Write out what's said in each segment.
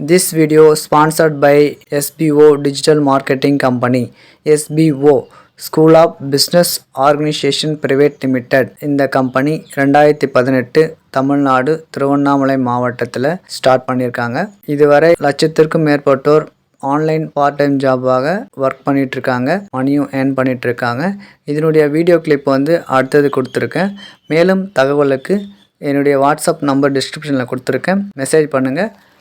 This video sponsored by SBO Digital Marketing Company SBO school of business organisation private limited இந்த company ரெண்டாயிரத்தி பதினெட்டு தமிழ்நாடு திருவண்ணாமலை மாவட்டத்தில் start பண்ணியிருக்காங்க இதுவரை லட்சத்திற்கும் மேற்பட்டோர் ஆன்லைன் பார்ட் டைம் ஜாபாக ஒர்க் பண்ணிகிட்ருக்காங்க இருக்காங்க மணியும் ஏர்ன் பண்ணிகிட்ருக்காங்க இதனுடைய வீடியோ கிளிப் வந்து அடுத்தது கொடுத்துருக்கேன். மேலும் தகவலுக்கு என்னுடைய வாட்ஸ்அப் நம்பர் டிஸ்கிரிப்ஷனில் கொடுத்துருக்கேன். மெசேஜ் பண்ணுங்கள்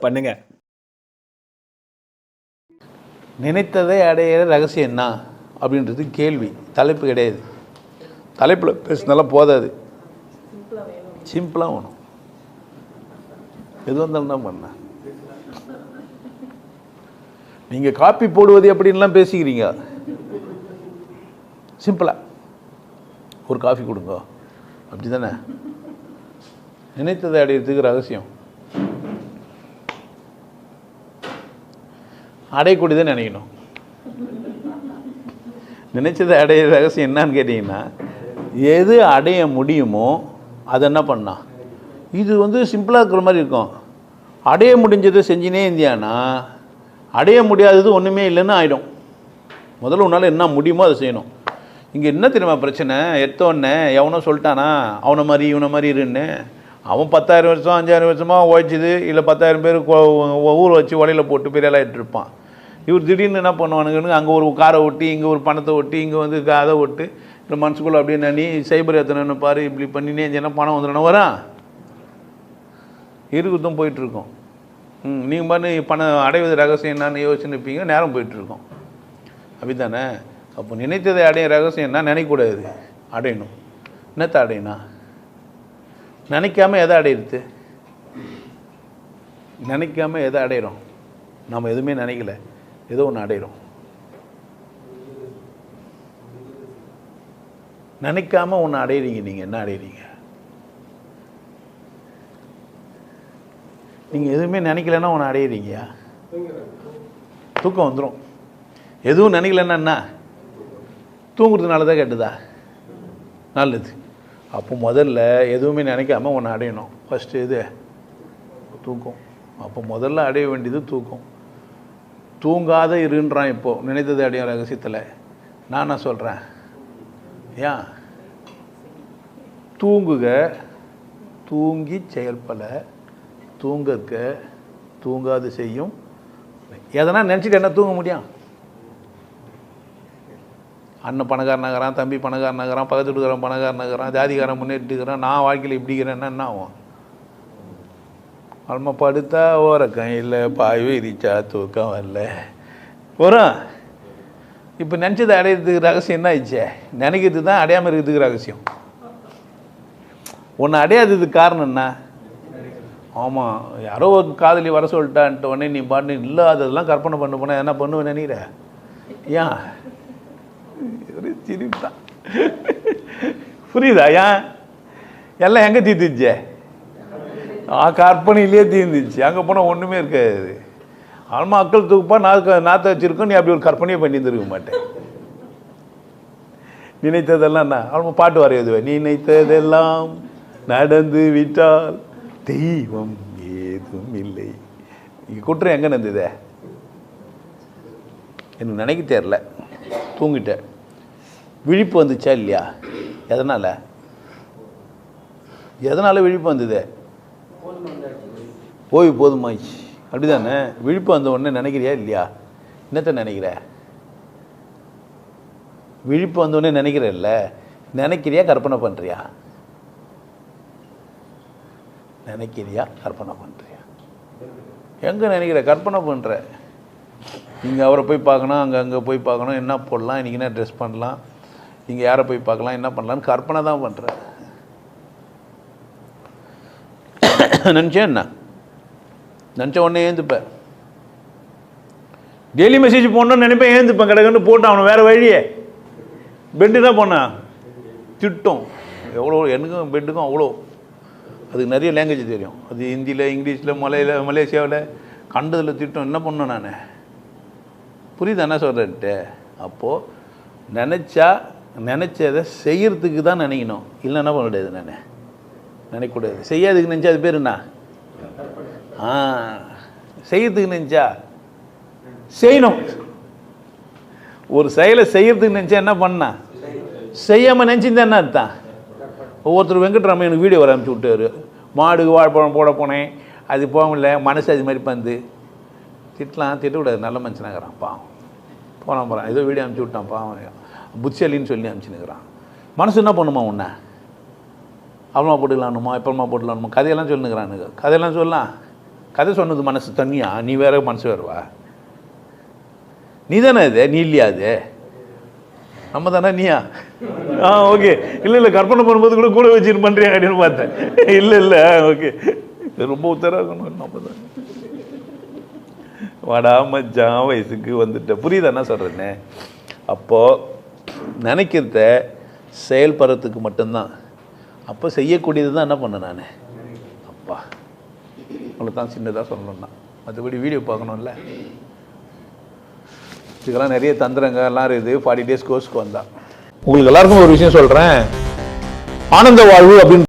பண்ணுங்க. நினைத்ததை அடையிற ரகசியம் என்ன? அப்படின்றது கேள்வி. தலைப்பு கிடையாது. தலைப்பில் பேசினாலும் போதாது. சிம்பிளாக வேணும். எது வந்தாலும் தான் பண்ண. நீங்கள் காப்பி போடுவது எப்படின்லாம் பேசிக்கிறீங்க? சிம்பிளாக ஒரு காஃபி கொடுங்க. அப்படி தானே நினைத்ததை அடையிறதுக்கு ரகசியம். அடையக்கூடியதுன்னு நினைக்கணும். நினைச்சதை அடைய ரகசியம் என்னன்னு கேட்டிங்கன்னா எது அடைய முடியுமோ அதை என்ன பண்ணா? இது வந்து சிம்பிளாக இருக்கிற மாதிரி இருக்கும். அடைய முடிஞ்சதை செஞ்சினே இருந்தியானா அடைய முடியாதது ஒன்றுமே இல்லைன்னு ஆகிடும் முதல்ல உன்னால் என்ன முடியுமோ அதை செய்யணும். இங்கே என்ன தெரியுமா பிரச்சனை? எடுத்தோடனே எவனோ சொல்லிட்டானா அவனை மாதிரி இவனை மாதிரி இருன்னு. அவன் பத்தாயிரம் வருஷம் அஞ்சாயிரம் வருஷமாக உழைச்சிது. இல்லை பத்தாயிரம் பேர் ஊரை வச்சு உலையில போட்டு பெரிய இருப்பான். இவர் திடீர்னு என்ன பண்ணுவானுங்கன்னு அங்கே ஒரு காரை ஒட்டி இங்கே ஒரு பணத்தை ஒட்டி இங்கே வந்து அதை ஒட்டு இல்லை மனசுக்குள்ள அப்படியே நீ சைபர் எத்தனை பாரு இப்படி பண்ணினே என்ன பணம் வந்துடணும் வரான் இருக்குதும் போயிட்டுருக்கோம் ம் நீங்கள் பண்ணு பணம் அடைவது ரகசியம் என்னன்னு யோசிச்சுன்னு இருப்பீங்க நேரம் போயிட்டுருக்கோம் அப்படித்தானே? அப்போ நினைத்ததை அடைய ரகசியம் என்ன? நினைக்கக்கூடாது. அடையணும். என்னத்தை அடையணும்? நினைக்காம எதை அடையிறது? நினைக்காம எதை அடையிறோம்? நம்ம எதுவுமே நினைக்கல. ஏதோ ஒன்று அடையிறோம். நினைக்காம ஒன்று அடையிறீங்க. நீங்கள் என்ன அடையிறீங்க? நீங்கள் எதுவுமே நினைக்கலன்னா ஒன்று அடையிறீங்கயா தூக்கம் வந்துடும் எதுவும் நினைக்கலன்னா என்ன? தூங்குறதுனால தான் கெட்டதா? நல்லது. அப்போ முதல்ல எதுவுமே நினைக்காம ஒன்று அடையணும். ஃபஸ்ட்டு இது. தூக்கம் அப்போ முதல்ல அடைய வேண்டியது தூக்கம். தூங்காத இருன்றான் இப்போது நினைத்தது அடையும் ரகசியத்தில். நான் நான் சொல்கிறேன் ஏன்? தூங்குக. தூங்கி செயல்பல தூங்கற்க. தூங்காது செய்யும். எதனா நினச்சிட்டு என்ன தூங்க முடியும்? அண்ணன் பணக்கார நகரான் தம்பி பணக்கார நகரான் பக்கத்து வீட்டுக்காரன் பணக்கார நகரான் ஜாதிகாரன் முன்னேற்றிக்கிறான் நான் வாழ்க்கையில் இப்படி இருக்கிறேன்னா என்ன ஆகும்? அல்மா படுத்தா ஓரக்கம் இல்லை பாய் விரிச்சா தூக்கம் வரல. வரும் இப்போ நினச்சதை அடையிறதுக்கு ரகசியம் என்ன ஆயிடுச்சே? நினைக்கிறது தான் அடையாமல் இருக்கிறதுக்கு ரகசியம். ஒன்று அடையாததுக்கு காரணம் என்ன? ஆமாம் யாரோ ஒரு காதலி வர சொல்லிட்டான்ட்டு உடனே நீ பாட்டு இல்லாததெல்லாம் கற்பனை பண்ண போனால் என்ன பண்ணுவேன் நினைக்கிற? ஏன்? சிரிப்பான் புரியுதா ஏன் எல்லாம் எங்கே தீர்த்துச்சே ஆ தீர்ந்துச்சு அங்கே போனால் ஒன்றுமே இருக்காது. ஆன்மா அக்கள் தூக்குப்பா நாக்க நாற்ற வச்சிருக்கோம். நீ அப்படி ஒரு கற்பனையே பண்ணியிருந்துருக்க மாட்டேன். நினைத்ததெல்லாம் என்ன ஆன்மா பாட்டு வரையுதுவே நினைத்ததெல்லாம் நடந்து விட்டால் தெய்வம் ஏதும் இல்லை. இங்கே குற்றம் எங்கே நடந்ததே? எனக்கு நினைக்க தெரில தூங்கிட்டேன். விழிப்பு வந்துச்சா இல்லையா? எதனால்? எதனால் விழிப்பு வந்தது? ஓய்வு போதுமாச்சு அப்படி தானே விழிப்பு வந்த உடனே நினைக்கிறியா இல்லையா? என்னத்த நினைக்கிற? விழிப்பு வந்தோடனே நினைக்கிறல்ல நினைக்கிறியா கற்பனை பண்ணுறியா நினைக்கிறியா கற்பனை பண்ணுறியா எங்கே நினைக்கிற? கற்பனை பண்ணுற இங்கே அவரை போய் பார்க்கணும் அங்கே அங்கே போய் பார்க்கணும் என்ன போடலாம் இன்றைக்கி என்ன ட்ரெஸ் பண்ணலாம் இங்கே யாரை போய் பார்க்கலாம் என்ன பண்ணலான்னு கற்பனை தான் பண்ணுற நினச்சேன் என்ன? நினச்ச உடனே ஏந்துப்ப டெய்லி மெசேஜ் போடணும்னு நினைப்பேன் ஏந்துப்பேன் கிடக்குன்னு போட்டு அவனை வேறு வழியே. பெட்டு தான் போனேன் திட்டம். எவ்வளோ எனக்கும் பெட்டுக்கும் அவ்வளோ. அதுக்கு நிறைய லாங்குவேஜ் தெரியும். அது ஹிந்தியில் இங்கிலீஷில் மலையில் மலேசியாவில் கண்டதில் திட்டம். என்ன பண்ணேன் நான்? புரியுது என்ன சொல்கிறேன்ட்டு அப்போது நினச்சா நினச்சதை செய்கிறதுக்கு தான் நினைக்கணும். இல்லை என்ன பண்ண முடியாது நான்? நினைக்கக்கூடாது செய்யாதுக்கு நினச்சா அது பேர் என்ன? ஆ செய்யறதுக்கு நினச்சா? செய்யணும். ஒரு செயலை செய்யறதுக்கு நினச்சா என்ன பண்ணா? செய்யாமல் நினச்சிருந்தா என்ன அதுதான் ஒவ்வொருத்தர் வெங்கட்ராமன் எனக்கு வீடியோ வர அனுப்பிச்சி விட்டாரு. மாடுக்கு வாழைப்பழம் போட போனேன். அது போக முடியல மனசு அது மாதிரி பந்து. திட்டலாம் திட்டக்கூடாது. நல்ல மனுஷனாகிறான். பாவம் போனான் போகிறான் ஏதோ வீடியோ அமுச்சு விட்டான். பாவம் புச்சலின்னு சொல்லி அனுப்பிச்சுனுக்கிறான் மனசு என்ன பண்ணுமா உன்னை? அப்புறமா போட்டுக்கலானுமா எப்பறமா போட்டுக்கலானுமா கதையெல்லாம் சொல்லுங்கிறானுங்க. கதையெல்லாம் சொல்லலாம். கதை சொன்னது மனசு தனியா நீ வேற மனசு வருவா நீ தானே இது? நீ இல்லையா அது நம்ம தானே நீயா? ஆ ஓகே. இல்லை இல்லை. கற்பனை பண்ணும்போது கூட கூட வச்சுட்டு பண்ணுறியா அப்படின்னு பார்த்தேன். இல்லை இல்லை. ஓகே. ரொம்ப உத்தரவாக நம்ம தான். வாடா மச்சான் வயசுக்கு வந்துட்டேன் புரியுதா என்ன சொல்கிறேன்னு அப்போது நினைக்கிறத செயல்படுறதுக்கு மட்டும்தான். அப்போ செய்யக்கூடியது தான் என்ன பண்ணேன் நான்? அப்பா உங்களை தான் சின்னதாக சொல்லணும்னா. மற்றபடி வீடியோ பார்க்கணும்ல. இதுக்கெல்லாம் நிறைய தந்திரங்க எல்லாம் இருக்குது. ஃபார்ட்டி டேஸ் கோர்ஸ்க்கு வந்தா. உங்களுக்கு எல்லாருக்கும் ஒரு விஷயம் சொல்கிறேன் ஆனந்த வாழ்வு அப்படின்னு